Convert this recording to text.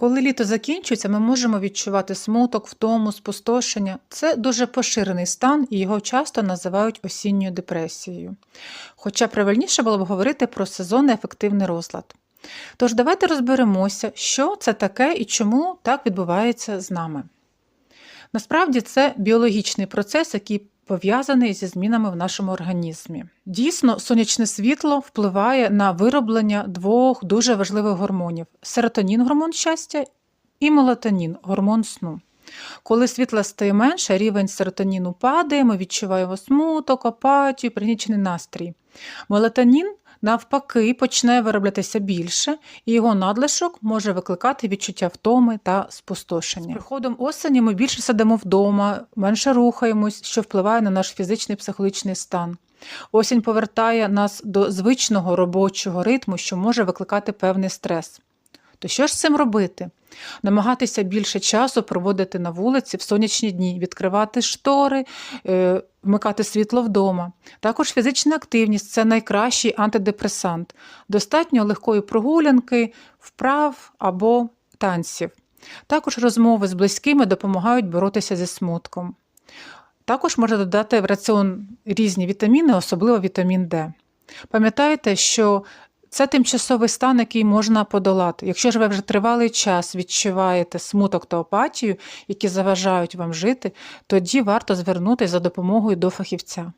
Коли літо закінчується, ми можемо відчувати смуток, втому, спустошення. Це дуже поширений стан, і його часто називають осінньою депресією. Хоча правильніше було б говорити про сезонний ефективний розлад. Тож давайте розберемося, що це таке і чому так відбувається з нами. Насправді це біологічний процес, який пов'язаний зі змінами в нашому організмі. Дійсно, сонячне світло впливає на вироблення двох дуже важливих гормонів: серотонін гормон щастя і мелатонін гормон сну. Коли світла стає менше, рівень серотоніну падає, ми відчуваємо смуток, апатію, пригнічений настрій. Мелатонін навпаки почне вироблятися більше, і його надлишок може викликати відчуття втоми та спустошення. З приходом осені ми більше сидимо вдома, менше рухаємось, що впливає на наш фізичний і психологічний стан. Осінь повертає нас до звичного робочого ритму, що може викликати певний стрес. То що ж з цим робити? Намагатися більше часу проводити на вулиці в сонячні дні, відкривати штори, е, вмикати світло вдома. Також фізична активність це найкращий антидепресант. Достатньо легкої прогулянки, вправ або танців. Також розмови з близькими допомагають боротися зі смутком. Також можна додати в раціон різні вітаміни, особливо вітамін Д. Пам'ятайте, що це тимчасовий стан, який можна подолати. Якщо ж ви вже тривалий час відчуваєте смуток та апатію, які заважають вам жити, тоді варто звернутися за допомогою до фахівця.